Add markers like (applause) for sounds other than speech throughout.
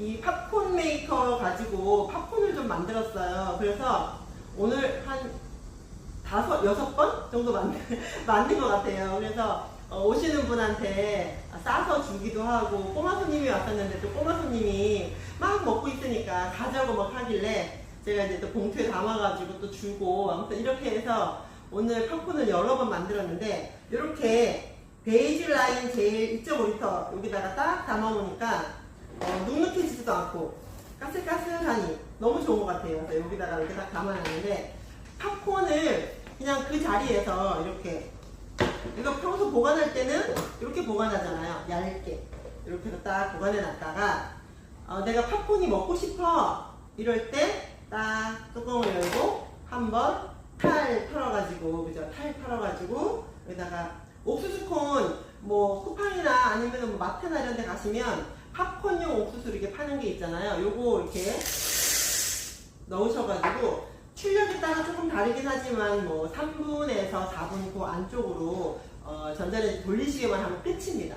이 팝콘 메이커 가지고 팝콘을 좀 만들었어요. 그래서 오늘 한 다섯, 여섯 번 정도 만든, (laughs) 만든 것 같아요. 그래서 어, 오시는 분한테 싸서 주기도 하고 꼬마 손님이 왔었는데 또 꼬마 손님이 막 먹고 있으니까 가자고 막 하길래 제가 이제 또 봉투에 담아가지고 또 주고 아무튼 이렇게 해서 오늘 팝콘을 여러 번 만들었는데 이렇게 베이지 라인 제일 2.5리터 여기다가 딱 담아놓으니까 어, 눅눅해지지도 않고 까슬까슬하니 너무 좋은 것 같아요. 그래서 여기다가 이렇게 딱 담아놨는데 팝콘을 그냥 그 자리에서 이렇게 이거 평소 보관할 때는 이렇게 보관하잖아요. 얇게 이렇게 딱 보관해 놨다가 어, 내가 팝콘이 먹고 싶어 이럴 때 딱 뚜껑을 열고 한번 탈 털어가지고 그죠? 탈 털어가지고 여기다가 옥수수콘 뭐 쿠팡이나 아니면 뭐 마트나 이런 데 가시면 팝콘용 옥수수 이렇게 파는 게 있잖아요. 요거 이렇게 넣으셔가지고 출력에 따라 조금 다르긴 하지만 뭐 3분에서 4분 그 안쪽으로 어, 전자레인지 돌리시기만 하면 끝입니다.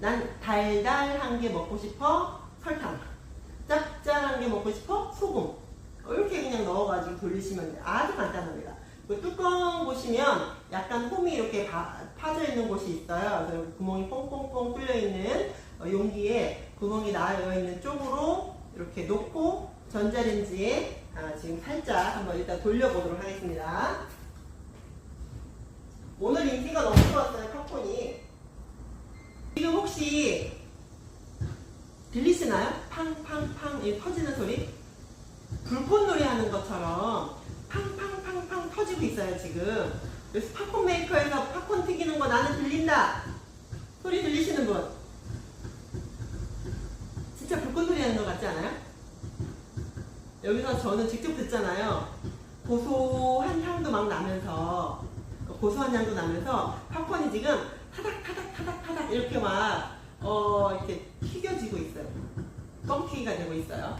난 달달한 게 먹고 싶어 설탕, 짭짤한 게 먹고 싶어 소금 이렇게 그냥 넣어가지고 돌리시면. 아주 간단합니다. 그 뚜껑 보시면 약간 홈이 이렇게 파, 져 있는 곳이 있어요. 그래서 구멍이 뽕뽕뽕 뚫려 있는 구멍이 나여 있는 쪽으로 이렇게 놓고 전자레인지에 아, 지금 살짝 한번 일단 돌려보도록 하겠습니다. 오늘 인기가 너무 좋았어요, 팝콘이. 지금 혹시 들리시나요? 팡팡팡 이 터지는 소리? 불꽃놀이 하는 것처럼 팡팡팡팡 터지고 있어요, 지금. 그래서 팝콘 메이커에서 팝콘 튀기는 거 나는 들린다. 소리 들리시는 분? 진짜 불꽃놀이 하는 것 같지 않아요? 여기서 저는 직접 듣잖아요. 고소한 향도 막 나면서 고소한 향도 나면서 팝콘이 지금 타닥 타닥 타닥 타닥 이렇게 막 어, 이렇게 튀겨지고 있어요. 뻥튀기가 되고 있어요.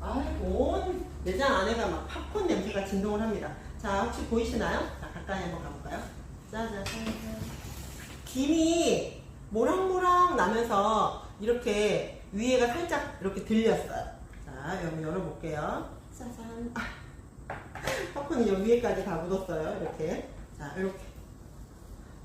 아, 온 매장 안에가 막 팝콘 냄새가 진동을 합니다. 자, 혹시 보이시나요? 자, 가까이 한번 가볼까요? 짜자잔. 김이 모락모락 나면서 이렇게 위에가 살짝 이렇게 들렸어요. 자, 여기 열어볼게요. 짜잔. 아, 팝콘이 여기 위에까지 다 묻었어요. 이렇게. 자, 이렇게.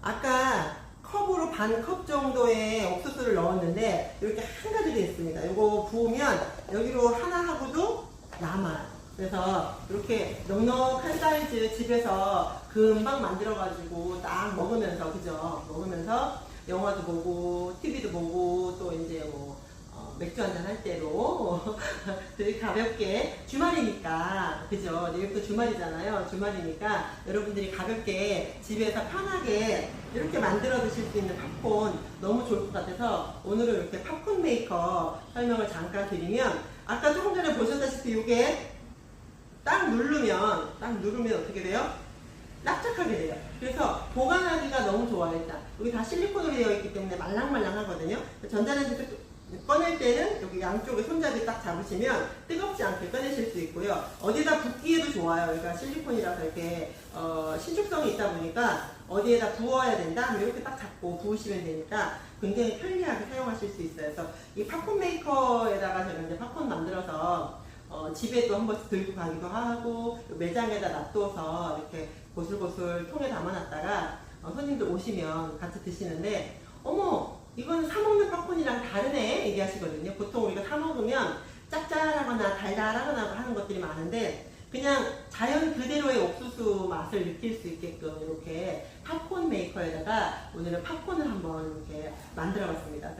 아까 컵으로 반 컵 정도의 옥수수를 넣었는데 이렇게 한 가지가 있습니다. 이거 부으면 여기로 하나 하고도 남아요. 그래서 이렇게 넉넉한 사이즈 집에서 금방 만들어가지고 딱 먹으면서 그죠? 먹으면서 영화도 보고 TV도 보고 또 이제 뭐 어, 맥주 한잔 할 때로 (laughs) 되게 가볍게 주말이니까 그죠? 내일부터 주말이잖아요. 주말이니까 여러분들이 가볍게 집에서 편하게 이렇게 만들어 드실 수 있는 팝콘 너무 좋을 것 같아서 오늘은 이렇게 팝콘 메이커 설명을 잠깐 드리면 아까 조금 전에 보셨다시피 이게 딱 누르면 딱 누르면 어떻게 돼요? 납작하게 돼요. 그래서 보관하기가 너무 좋아요. 일단 여기 다 실리콘으로 되어 있기 때문에 말랑말랑하거든요. 전자레인지 꺼낼 때는 여기 양쪽에 손잡이 딱 잡으시면 뜨겁지 않게 꺼내실 수 있고요. 어디다 붓기에도 좋아요. 그러니까 실리콘이라서 이렇게 어, 신축성이 있다 보니까 어디에다 부어야 된다? 이렇게 딱 잡고 부으시면 되니까 굉장히 편리하게 사용하실 수 있어요. 그래서 이 팝콘 메이커에다가 제가 이제 팝콘 만들어서 어, 집에도 한 번씩 들고 가기도 하고 매장에다 놔둬서 이렇게 고슬고슬 통에 담아놨다가 어, 손님들 오시면 같이 드시는데 어머 이건 사 먹는 팝콘이랑 다르네 얘기하시거든요. 보통 우리가 사 먹으면 짭짤하거나 달달하거나 하는 것들이 많은데 그냥 자연 그대로의 옥수수 맛을 느낄 수 있게끔 이렇게 팝콘 메이커에다가 오늘은 팝콘을 한번 이렇게 만들어 봤습니다.